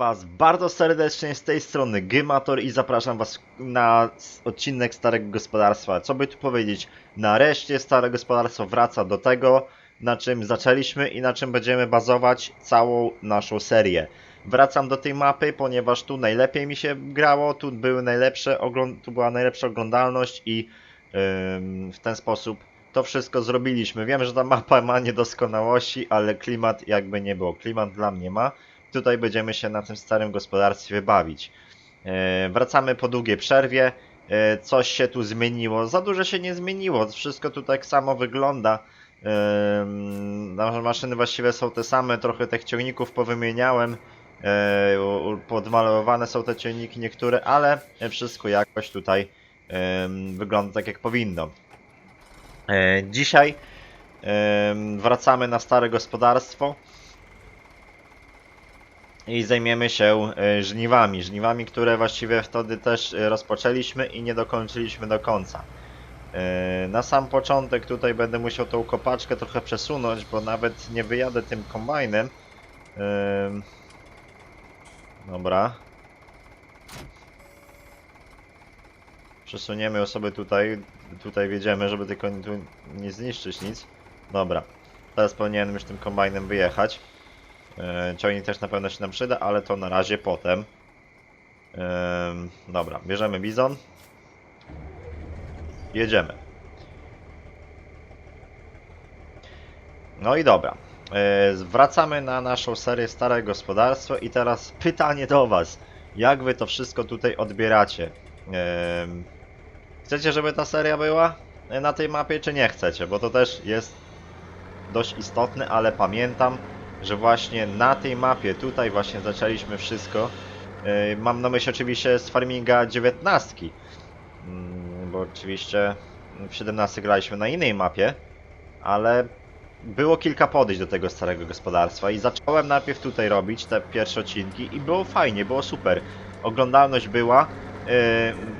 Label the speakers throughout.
Speaker 1: Was bardzo serdecznie z tej strony Gymator i zapraszam Was na odcinek Starego Gospodarstwa. Co by tu powiedzieć? Nareszcie Stare Gospodarstwo wraca do tego, na czym zaczęliśmy i na czym będziemy bazować całą naszą serię. Wracam do tej mapy, ponieważ tu najlepiej mi się grało, tu były najlepsze tu była najlepsza oglądalność i ym, w ten sposób to wszystko zrobiliśmy. Wiem, że ta mapa ma niedoskonałości, ale klimat jakby nie było. Klimat dla mnie ma. Tutaj będziemy się na tym starym gospodarstwie bawić. E, wracamy po długiej przerwie. E, coś się tu zmieniło. Za dużo się nie zmieniło. Wszystko tu tak samo wygląda. E, maszyny właściwie są te same. Trochę tych ciągników powymieniałem. Podmalowane są te ciągniki niektóre, ale wszystko jakoś tutaj wygląda tak jak powinno. Dzisiaj wracamy na stare gospodarstwo i zajmiemy się e, żniwami. Żniwami, które właściwie wtedy też e, rozpoczęliśmy i nie dokończyliśmy do końca. E, Na sam początek tutaj będę musiał tą kopaczkę trochę przesunąć, bo nawet nie wyjadę tym kombajnem. Em, Dobra. Przesuniemy sobie tutaj. Tutaj wiedziemy, żeby tylko tu nie zniszczyć nic. Dobra. Teraz powinienem już tym kombajnem wyjechać. E, Ciągnik też na pewno się nam przyda, ale to na razie potem. Em, dobra, bierzemy bizon. Jedziemy. No i dobra. E, Wracamy na naszą serię Stare Gospodarstwo i teraz pytanie do Was. Jak Wy to wszystko tutaj odbieracie? Chcecie, żeby ta seria była e, na tej mapie, czy nie chcecie? Bo to też jest dość istotne, ale pamiętam, że właśnie na tej mapie, tutaj właśnie zaczęliśmy wszystko. Yy, Mam na myśli oczywiście z Farminga 19, Mm, bo oczywiście w 17 graliśmy na innej mapie, ale było kilka podejść do tego starego gospodarstwa i zacząłem najpierw tutaj robić te pierwsze odcinki i było fajnie, było super. Oglądalność była, yy,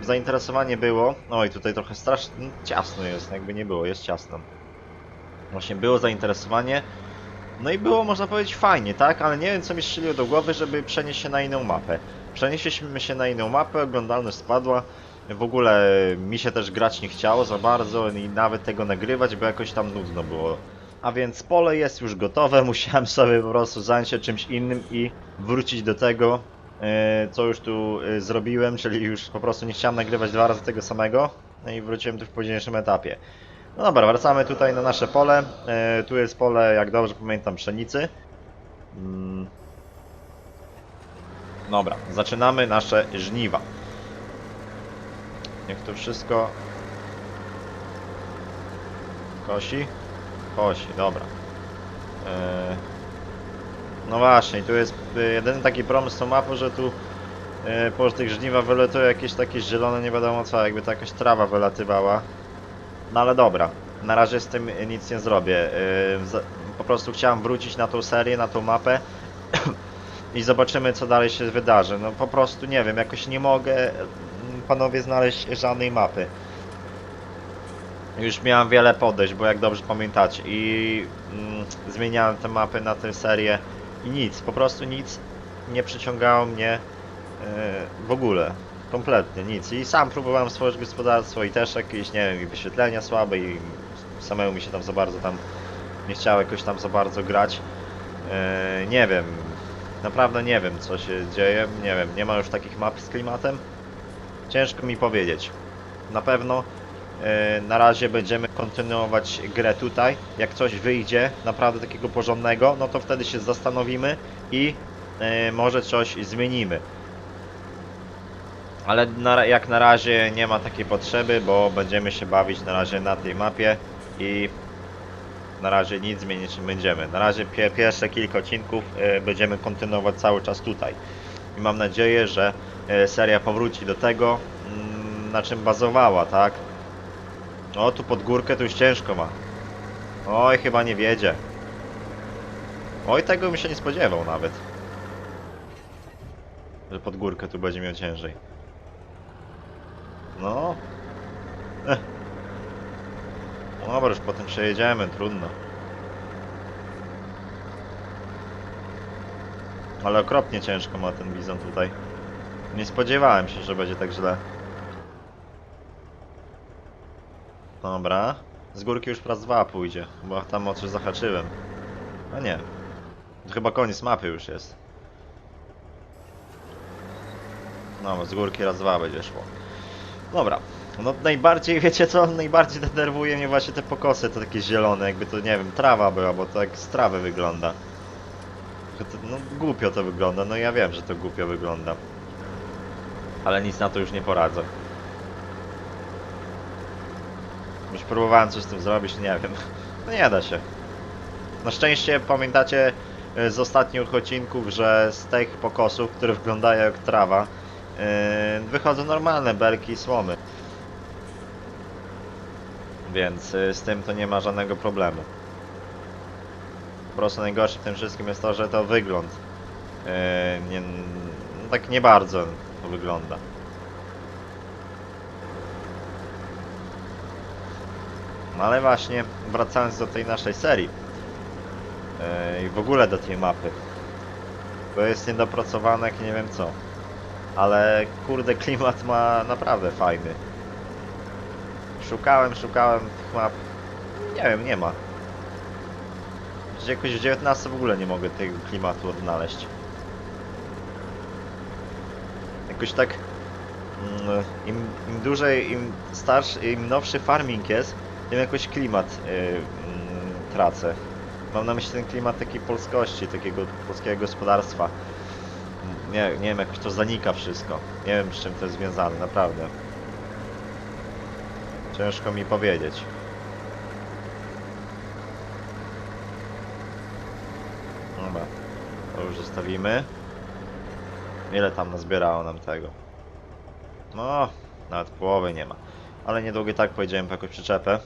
Speaker 1: zainteresowanie było. Oj, tutaj trochę strasznie ciasno jest, jakby nie było, jest ciasno. Właśnie było zainteresowanie. No i było, można powiedzieć, fajnie, tak? Ale nie wiem, co mi strzeliło do głowy, żeby przenieść się na inną mapę. Przenieśliśmy się na inną mapę, oglądalność spadła. W ogóle mi się też grać nie chciało za bardzo i nawet tego nagrywać, bo jakoś tam nudno było. A więc pole jest już gotowe, musiałem sobie po prostu zająć się czymś innym i wrócić do tego, e, co już tu e, zrobiłem, czyli już po prostu nie chciałem nagrywać dwa razy tego samego. No i wróciłem tu w późniejszym etapie. No dobra, wracamy tutaj na nasze pole. E, tu jest pole, jak dobrze pamiętam, pszenicy. Mm. Dobra, zaczynamy nasze żniwa. Niech to wszystko kosi. Kosi, dobra. E, no właśnie, tu jest e, jedyny taki problem z tą mapą, że tu e, po tych żniwa wylatują jakieś takie zielone, nie wiadomo co, jakby to jakaś trawa wylatywała. No ale dobra, na razie z tym nic nie zrobię. Po prostu chciałem wrócić na tą serię, na tą mapę i zobaczymy co dalej się wydarzy. No po prostu nie wiem, jakoś nie mogę mm, panowie znaleźć żadnej mapy. Już miałem wiele podejść, bo jak dobrze pamiętacie i mm, zmieniałem te mapy na tę serię i nic, po prostu nic nie przyciągało mnie yy, w ogóle. Kompletnie nic. I sam próbowałem stworzyć gospodarstwo i też jakieś, nie wiem, i wyświetlenia słabe i samemu mi się tam za bardzo tam nie chciało jakoś tam za bardzo grać. Eee, nie wiem. Naprawdę nie wiem co się dzieje. Nie wiem, nie ma już takich map z klimatem. Ciężko mi powiedzieć. Na pewno e, na razie będziemy kontynuować grę tutaj. Jak coś wyjdzie naprawdę takiego porządnego, no to wtedy się zastanowimy i e, może coś zmienimy. Ale na, jak na razie nie ma takiej potrzeby, bo będziemy się bawić na razie na tej mapie i na razie nic zmienić nie będziemy. Na razie pie, pierwsze kilka odcinków e, będziemy kontynuować cały czas tutaj. I mam nadzieję, że e, seria powróci do tego, mm, na czym bazowała, tak? O, tu pod górkę to już ciężko ma. Oj, chyba nie wiedzie. Oj, tego bym się nie spodziewał nawet. Że pod górkę tu będzie miał ciężej. No. No dobra, już potem przejedziemy, trudno. Ale okropnie ciężko ma ten bizon tutaj. Nie spodziewałem się, że będzie tak źle. Dobra. Z górki już po raz dwa pójdzie, bo tam o coś zahaczyłem. A nie. To chyba koniec mapy już jest. No, z górki raz dwa będzie szło. Dobra. No najbardziej, wiecie co? Najbardziej denerwuje mnie właśnie te pokosy, to takie zielone, jakby to, nie wiem, trawa była, bo to jak z trawy wygląda. No głupio to wygląda, no ja wiem, że to głupio wygląda. Ale nic na to już nie poradzę. Już próbowałem coś z tym zrobić, nie wiem. No nie da się. Na szczęście pamiętacie e, z ostatnich odcinków, że z tych pokosów, które wyglądają jak trawa, wychodzą normalne belki i słomy. Więc e, z tym to nie ma żadnego problemu. Po prostu najgorsze w tym wszystkim jest to, że to wygląd. e, Nie, no tak nie bardzo to wygląda. No ale właśnie, wracając do tej naszej serii yy, i w ogóle do tej mapy, to jest niedopracowane jak nie wiem co. Ale kurde, klimat ma naprawdę fajny. Szukałem, szukałem map. Nie wiem, nie ma. Jakoś w 19 w ogóle nie mogę tego klimatu odnaleźć. Jakoś tak. mm, Im, im dłużej, im starszy, im nowszy farming jest, tym jakoś klimat yy, mm, tracę. Mam na myśli ten klimat takiej polskości, takiego polskiego gospodarstwa. Nie, nie wiem, jakoś to zanika wszystko. Nie wiem, z czym to jest związane, naprawdę. Ciężko mi powiedzieć. Dobra, to już zostawimy. Ile tam nazbierało nam tego? No, nawet połowy nie ma. Ale niedługo tak pojedziemy po jakąś przyczepę.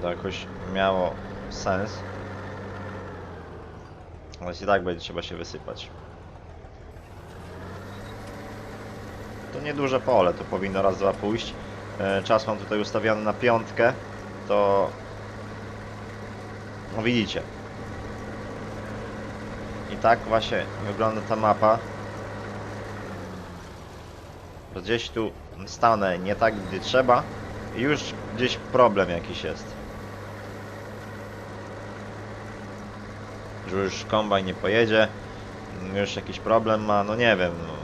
Speaker 1: To jakoś miało sens. Ale i tak będzie trzeba się wysypać. To nieduże pole, to powinno raz, dwa pójść. E, Czas mam tutaj ustawiony na piątkę, to... No widzicie. I tak właśnie wygląda ta mapa. Gdzieś tu stanę nie tak, gdy trzeba i już gdzieś problem jakiś jest. Że już kombajn nie pojedzie, już jakiś problem ma, no nie wiem. No.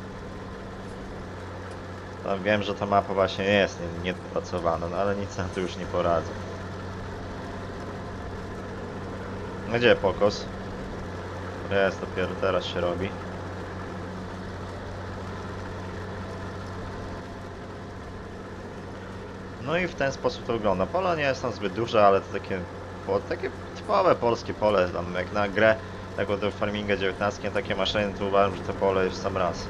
Speaker 1: Tam wiem, że ta mapa właśnie jest nie- niedopracowana, no ale nic na to już nie poradzę. Gdzie pokos? Jest, dopiero teraz się robi. No i w ten sposób to wygląda. Pole nie jest tam zbyt duże, ale to takie, takie typowe polskie pole, tam jak na grę, tak do Farminga 19, takie maszyny, to uważam, że to pole jest sam raz.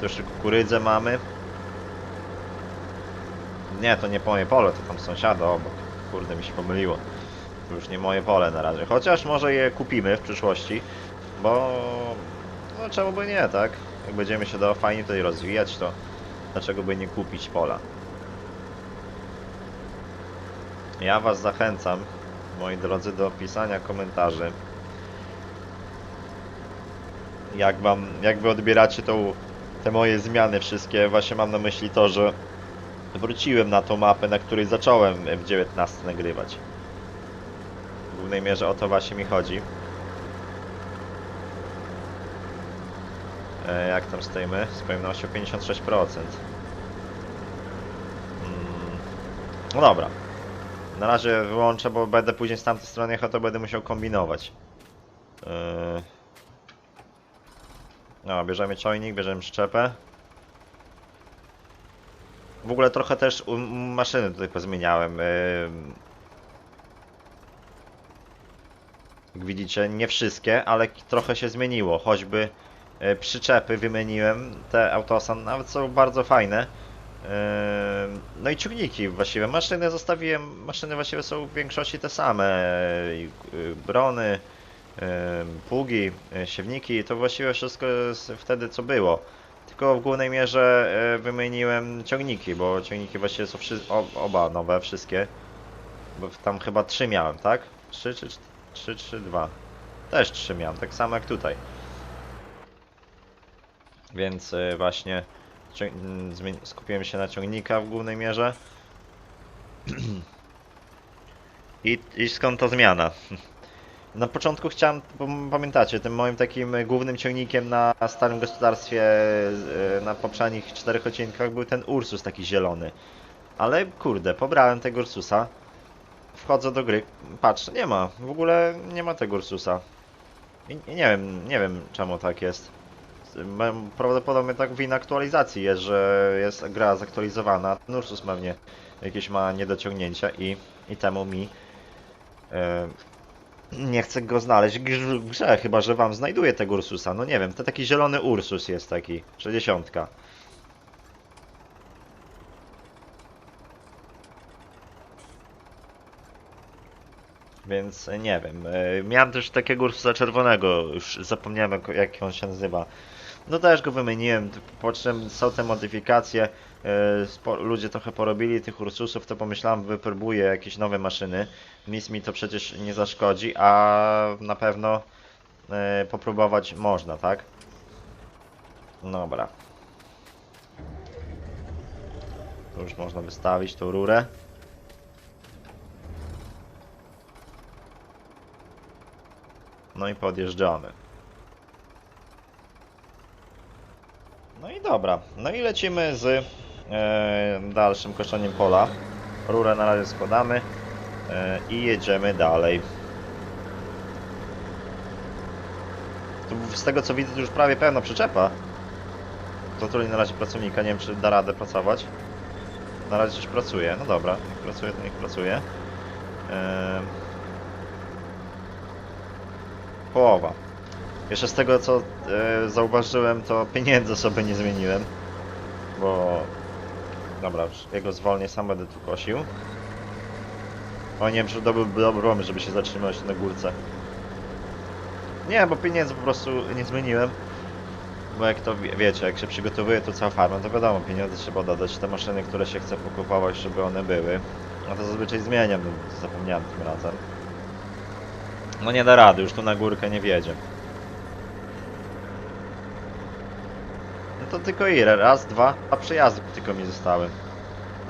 Speaker 1: Tu jeszcze kukurydzę mamy. Nie, to nie moje pole, to tam sąsiada obok. Kurde, mi się pomyliło. To już nie moje pole na razie. Chociaż może je kupimy w przyszłości, bo no czemu by nie, tak? Jak będziemy się do fajnie tutaj rozwijać, to dlaczego by nie kupić pola? Ja Was zachęcam, moi drodzy, do pisania komentarzy. Jak wam, jak wy odbieracie tą, te moje zmiany wszystkie, właśnie mam na myśli to, że wróciłem na tą mapę, na której zacząłem w 19 nagrywać. W głównej mierze o to właśnie mi chodzi. E, jak tam stoimy? Z pojemnością 56%. Mm, No dobra. Na razie wyłączę, bo będę później z tamtej strony jechał, to będę musiał kombinować. No, bierzemy ciągnik, bierzemy szczepę. W ogóle trochę też maszyny tutaj pozmieniałem. Yy... Jak widzicie, nie wszystkie, ale trochę się zmieniło. Choćby yy, przyczepy wymieniłem, te autosan nawet są bardzo fajne. No i ciągniki właściwie. Maszyny zostawiłem, maszyny właściwie są w większości te same. Y, Brony, pługi, y, siewniki, to właściwie wszystko jest wtedy co było. Tylko w głównej mierze e, wymieniłem ciągniki, bo ciągniki właściwie są oba nowe, wszystkie. Bo tam chyba trzy miałem, tak? Trzy czy cz- trzy, czy dwa? też trzy miałem, tak samo jak tutaj. Więc y, właśnie skupiłem się na ciągnika w głównej mierze. I, I skąd ta zmiana? Na początku chciałem, pamiętacie, tym moim takim głównym ciągnikiem na starym gospodarstwie y, na poprzednich czterech odcinkach był ten Ursus taki zielony. Ale kurde, pobrałem tego Ursusa. Wchodzę do gry, patrz, nie ma, w ogóle nie ma tego Ursusa. I nie wiem, nie wiem czemu tak jest. Prawdopodobnie tak wina aktualizacji jest, że jest gra zaktualizowana. Ten Ursus pewnie jakieś ma niedociągnięcia i, i temu mi e, nie chcę go znaleźć w grze- w chyba że wam znajduję tego Ursusa. No nie wiem, to taki zielony Ursus jest taki, 60. Więc nie wiem. E, Miałem też takiego Ursusa czerwonego, już zapomniałem jak, jak on się nazywa. No też go wymieniłem, po czym są te modyfikacje, e, ludzie trochę porobili tych Ursusów, to pomyślałem wypróbuję jakieś nowe maszyny. Nic mi to przecież nie zaszkodzi, a na pewno e, popróbować można, tak? Dobra. Już można wystawić tą rurę. No i podjeżdżamy. No i dobra. No i lecimy z e, dalszym koszeniem pola. Rurę na razie składamy e, i jedziemy dalej. Tu, z tego co widzę, to już prawie pełna przyczepa. Zatrudni na razie pracownika, nie wiem czy da radę pracować. Na razie coś pracuje, no dobra, niech pracuje, to niech pracuje. E, połowa. Jeszcze z tego co e, zauważyłem, to pieniędzy sobie nie zmieniłem. Bo... Dobra, jego zwolnię, sam będę tu kosił. O nie to byłby dobry żeby się zatrzymać na górce. Nie, bo pieniędzy po prostu nie zmieniłem. Bo jak to wie- wiecie, jak się przygotowuje to cała farma, to wiadomo, pieniądze trzeba dodać. Te maszyny, które się chce pokupować, żeby one były. No to zazwyczaj zmieniam, no, zapomniałem tym razem. No nie da rady, już tu na górkę nie wjedzie. To tylko ile? Raz, dwa, a przejazdy tylko mi zostały.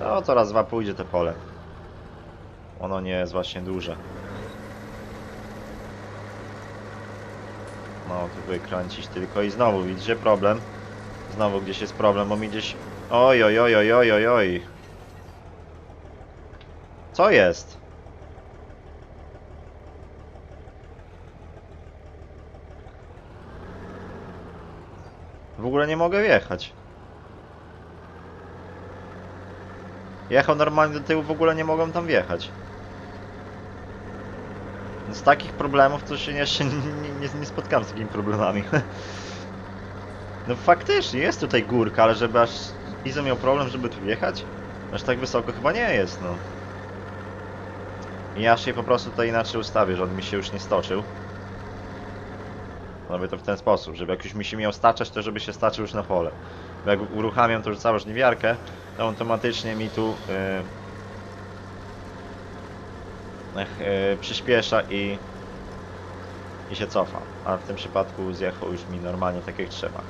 Speaker 1: No to raz, dwa pójdzie to pole. Ono nie jest właśnie duże. No tu wykręcić tylko i znowu widzicie problem. Znowu gdzieś jest problem, bo mi gdzieś... Oj, oj, oj, oj, oj, oj, oj. Co jest? W ogóle nie mogę wjechać. Jechał normalnie do tyłu, w ogóle nie mogłem tam wjechać. Z takich problemów to się jeszcze nie, nie, nie spotkałem z takimi problemami. No faktycznie, jest tutaj górka, ale żeby aż Izo miał problem, żeby tu wjechać? Aż tak wysoko chyba nie jest, no. I ja się po prostu tutaj inaczej ustawię, że on mi się już nie stoczył. Robię to w ten sposób, żeby jak już mi się miał staczać, to żeby się staczył już na pole. Bo jak uruchamiam tą całą żniwiarkę, to automatycznie mi tu yy, yy, przyspiesza i, i się cofa. A w tym przypadku zjechał już mi normalnie tak jak trzeba.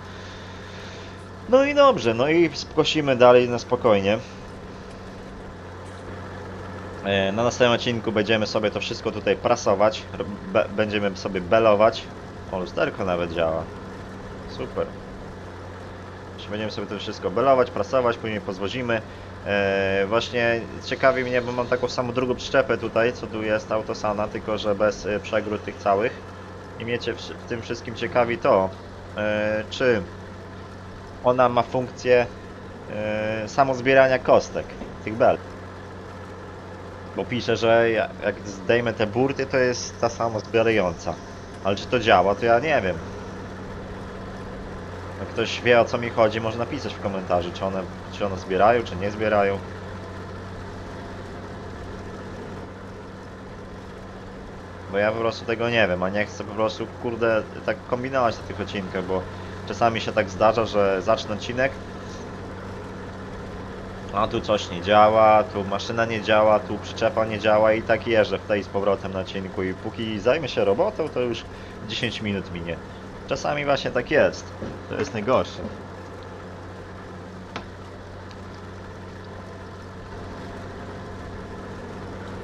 Speaker 1: No i dobrze, no i skosimy dalej na spokojnie. E, Na następnym odcinku będziemy sobie to wszystko tutaj prasować, będziemy sobie belować. Lusterko nawet działa. Super. Jeszcze Będziemy sobie to wszystko belować, prasować, później pozwozimy. E, właśnie ciekawi mnie, bo mam taką samą drugą przyczepę tutaj, co tu jest autosana, tylko że bez e, przegród tych całych. I mnie w, w tym wszystkim ciekawi to, e, czy ona ma funkcję e, samozbierania kostek tych bel. Bo pisze, że ja- jak zdejmę te burty, to jest ta sama zbierająca. Ale czy to działa, to ja nie wiem. Jak ktoś wie o co mi chodzi, może napisać w komentarzu, czy one, czy one zbierają, czy nie zbierają. Bo ja po prostu tego nie wiem, a nie chcę po prostu, kurde, tak kombinować na tych odcinkach, bo czasami się tak zdarza, że zacznę odcinek, A tu coś nie działa, tu maszyna nie działa, tu przyczepa nie działa i tak jeżdżę w tej z powrotem na cienku i póki zajmę się robotą, to już 10 minut minie. Czasami właśnie tak jest. To jest najgorsze.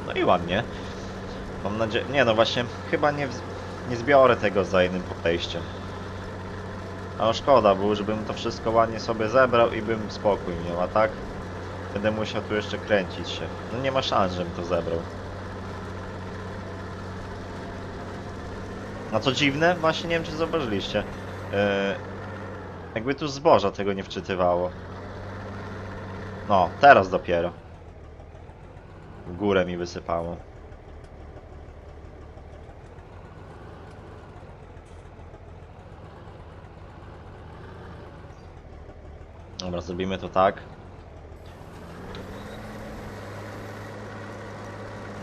Speaker 1: No i ładnie. Mam nadzieję... Nie no właśnie, chyba nie, nie zbiorę tego za jednym podejściem. A szkoda, bo już bym to wszystko ładnie sobie zebrał i bym spokój miał, a tak będę musiał tu jeszcze kręcić się. No nie ma szans, żebym to zebrał. A co dziwne, właśnie nie wiem czy zauważyliście. Yy, jakby tu zboża tego nie wczytywało. No, teraz dopiero. W górę mi wysypało. Dobra, zrobimy to tak.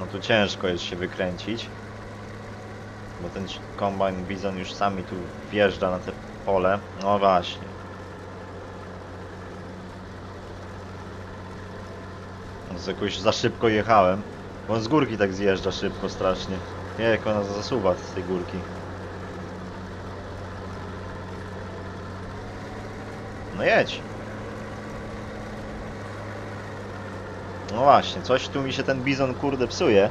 Speaker 1: No tu ciężko jest się wykręcić. Bo ten kombajn Bizon już sami tu wjeżdża na te pole. No właśnie. Z jakoś za szybko jechałem. Bo on z górki tak zjeżdża szybko strasznie. Nie, jak ona zasuwa z tej górki. No jedź. No właśnie, coś tu mi się ten bizon kurde psuje.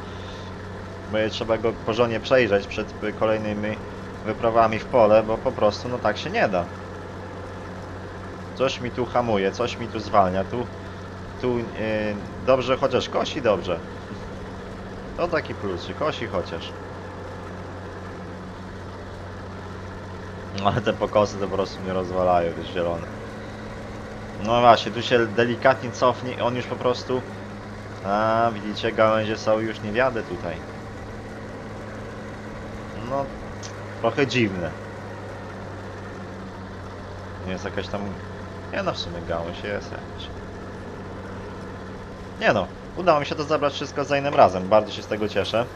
Speaker 1: Bo trzeba go porządnie przejrzeć przed kolejnymi wyprawami w pole, bo po prostu no tak się nie da. Coś mi tu hamuje, coś mi tu zwalnia, tu, tu yy, dobrze chociaż kosi dobrze. To taki plus, kosi chociaż. No ale te pokosy to po prostu mnie rozwalają, wiesz, zielone. No właśnie, tu się delikatnie cofnie on już po prostu... A, widzicie, gałęzie są już nie wiadę tutaj. No, trochę dziwne. Nie jest jakaś tam... Nie no, w sumie gałąź jest jakaś. Nie no, udało mi się to zabrać wszystko za innym razem, bardzo się z tego cieszę.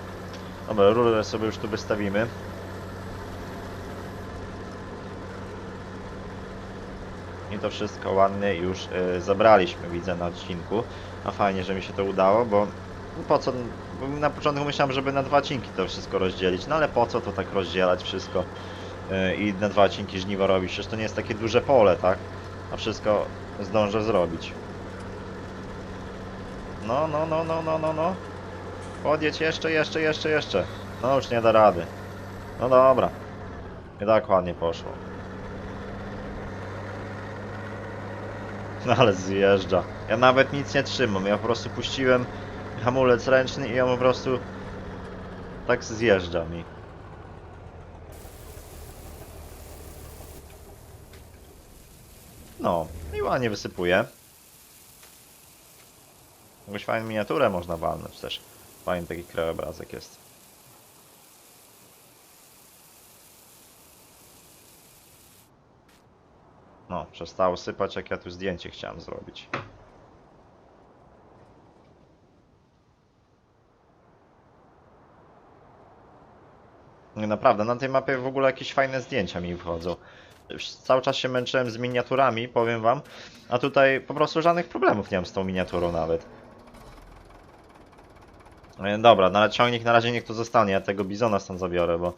Speaker 1: Dobra, rurę sobie już tu wystawimy. To wszystko ładnie już y, zabraliśmy, widzę na odcinku. A fajnie, że mi się to udało, bo po co? Na początku myślałem, żeby na dwa odcinki to wszystko rozdzielić, no ale po co to tak rozdzielać wszystko y, i na dwa odcinki żniwo robić? Przecież to nie jest takie duże pole, tak? A wszystko zdążę zrobić. No, no, no, no, no, no, no. Podjedź jeszcze, jeszcze, jeszcze, jeszcze. No już nie da rady. No dobra. I tak ładnie poszło. No ale zjeżdża. Ja nawet nic nie trzymam, ja po prostu puściłem hamulec ręczny i on po prostu tak zjeżdża mi. No, i ładnie wysypuje. Jakąś fajną miniaturę można walnąć też. Fajny taki krajobrazek jest. No, przestało sypać, jak ja tu zdjęcie chciałem zrobić. Naprawdę, na tej mapie w ogóle jakieś fajne zdjęcia mi wchodzą. Cały czas się męczyłem z miniaturami, powiem wam, a tutaj po prostu żadnych problemów nie mam z tą miniaturą nawet. E, Dobra, ale ciągnik na razie niech tu zostanie, ja tego bizona stąd zabiorę, bo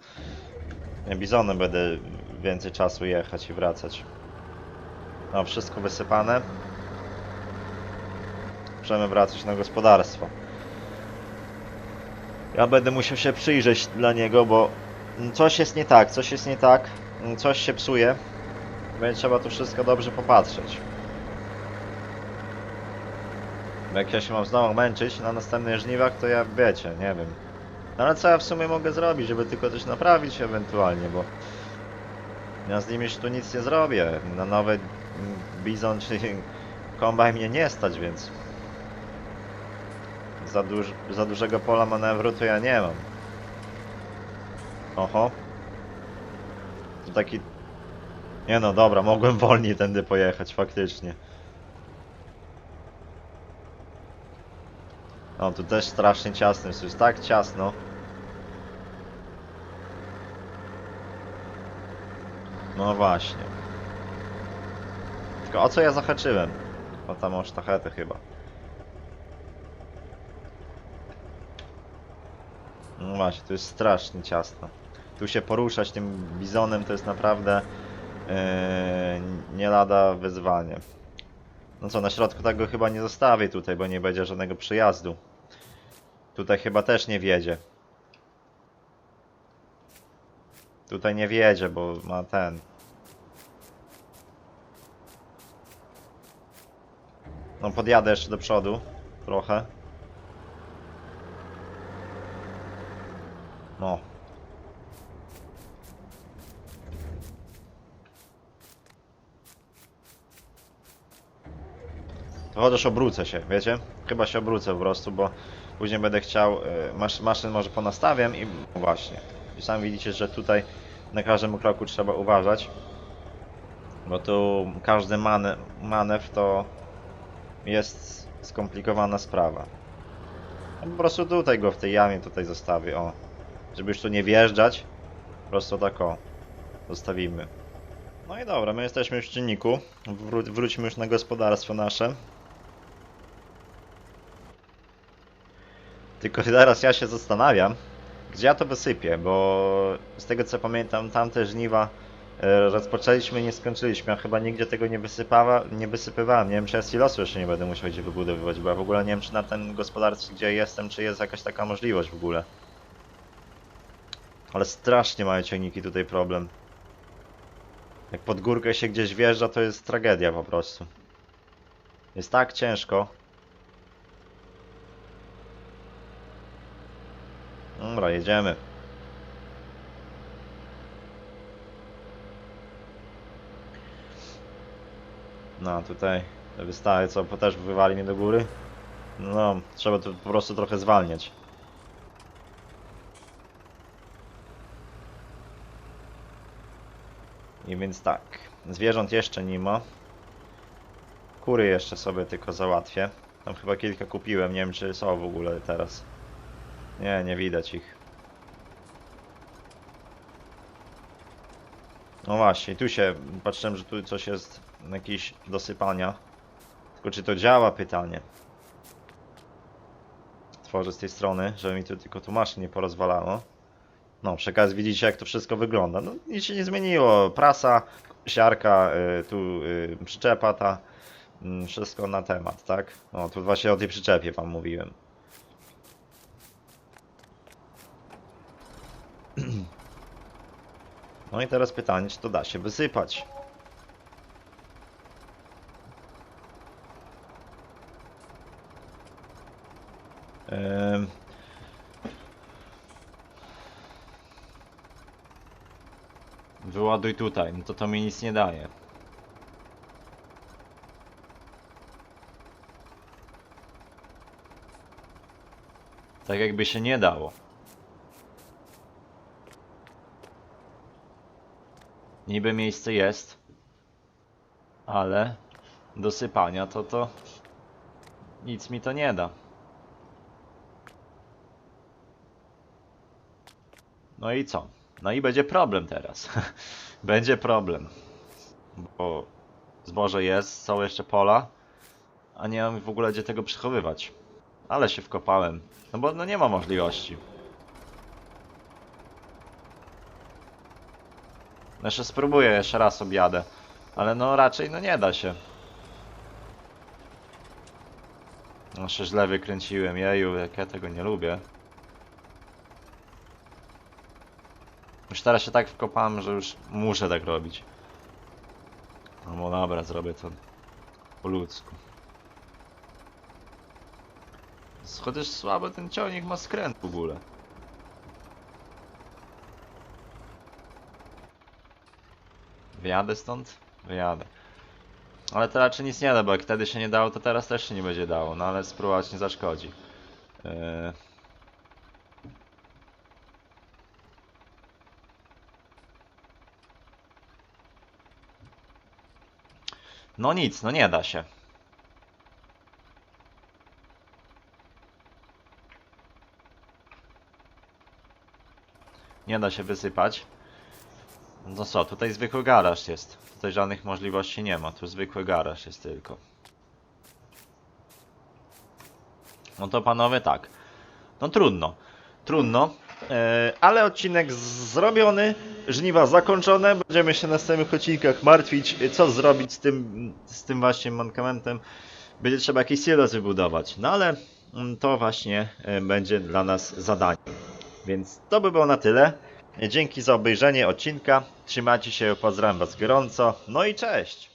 Speaker 1: bizonem będę więcej czasu jechać i wracać. No, wszystko wysypane. Możemy wracać na gospodarstwo. Ja będę musiał się przyjrzeć dla niego, bo coś jest nie tak, coś jest nie tak, coś się psuje. Będzie trzeba tu wszystko dobrze popatrzeć. Bo Jak ja się mam znowu męczyć na następnych żniwach, to ja wiecie, nie wiem. No ale co ja w sumie mogę zrobić, żeby tylko coś naprawić ewentualnie, bo ja z nimi już tu nic nie zrobię. Na nowy mm, bizon czy kombaj mnie nie stać, więc za, duż, za dużego pola manewru to ja nie mam. Oho. To taki... Nie no, dobra, mogłem wolniej tędy pojechać, faktycznie. O, tu też strasznie ciasno jest, jest tak ciasno. No właśnie. O co ja zahaczyłem? O tam o sztachetę chyba. No właśnie, tu jest strasznie ciasno. Tu się poruszać tym bizonem to jest naprawdę yy, nie lada wyzwanie. No co, na środku tak tego chyba nie zostawię tutaj, bo nie będzie żadnego przejazdu. Tutaj chyba też nie wiedzie. Tutaj nie wiedzie, bo ma ten, No podjadę jeszcze do przodu. Trochę. No. To chociaż obrócę się, wiecie? Chyba się obrócę po prostu, bo później będę chciał, y, masz, maszyn może ponastawiam i właśnie. I sami widzicie, że tutaj na każdym kroku trzeba uważać. Bo tu każdy mane, manewr to jest skomplikowana sprawa. Po prostu tutaj go w tej jamie tutaj zostawię, o. Żeby już tu nie wjeżdżać. Po prostu tak o. Zostawimy. No i dobra, my jesteśmy już w czynniku. Wró wróćmy już na gospodarstwo nasze. Tylko teraz ja się zastanawiam, gdzie ja to wysypię, bo z tego co pamiętam, tamte żniwa rozpoczęliśmy i nie skończyliśmy. Ja chyba nigdzie tego nie, wysypała, nie wysypywałem. Nie wiem, czy ja silosu jeszcze nie będę musiał gdzie wybudowywać, bo ja w ogóle nie wiem, czy na tym gospodarstwie, gdzie jestem, czy jest jakaś taka możliwość w ogóle. Ale strasznie mają ciągniki tutaj problem. Jak pod górkę się gdzieś wjeżdża, to jest tragedia po prostu. Jest tak ciężko. Dobra, jedziemy. No, tutaj te wystawy, co po- też wywali mnie do góry. No, trzeba tu po prostu trochę zwalniać. I więc tak, zwierząt jeszcze nie ma. Kury jeszcze sobie tylko załatwię. Tam chyba kilka kupiłem, nie wiem czy są w ogóle teraz. Nie, nie widać ich. No właśnie, tu się patrzyłem, że tu coś jest jakieś dosypania. Tylko czy to działa pytanie. Tworzę z tej strony, żeby mi tu tylko tu maszyn nie porozwalało. No, przy okazji widzicie jak to wszystko wygląda. No nic się nie zmieniło. Prasa, siarka, y, tu y, przyczepa ta. mm, Wszystko na temat, tak? No, tu właśnie o tej przyczepie wam mówiłem. No i teraz pytanie, czy to da się wysypać? Ym, Wyładuj tutaj, no to to mi nic nie daje. Tak jakby się nie dało. Niby miejsce jest, ale do sypania to to nic mi to nie da. No i co? No i będzie problem teraz. będzie problem. Bo zboże jest, są jeszcze pola, a nie mam w ogóle gdzie tego przechowywać. Ale się wkopałem. No bo no nie ma możliwości. Jeszcze spróbuję, jeszcze raz objadę. Ale no raczej no nie da się. No się źle wykręciłem, jeju, jak ja tego nie lubię. Już teraz się tak wkopałem, że już muszę tak robić. No bo dobra, zrobię to po ludzku. Chociaż słabo ten ciągnik ma skręt w ogóle. Wyjadę stąd? Wyjadę. Ale to raczej nic nie da, bo jak wtedy się nie dało, to teraz też się nie będzie dało. No ale spróbować nie zaszkodzi. Yy... No nic, no nie da się. Nie da się wysypać. No co, tutaj zwykły garaż jest. Tutaj żadnych możliwości nie ma. Tu zwykły garaż jest tylko. No to panowie tak. No trudno. Trudno. E, ale odcinek zrobiony, żniwa zakończone. Będziemy się na następnych odcinkach martwić, co zrobić z tym, z tym właśnie mankamentem. Będzie trzeba jakiś silos wybudować. No ale mm, to właśnie e, będzie dla nas zadanie. Więc to by było na tyle. Dzięki za obejrzenie odcinka. Trzymajcie się, pozdrawiam Was gorąco. No i cześć!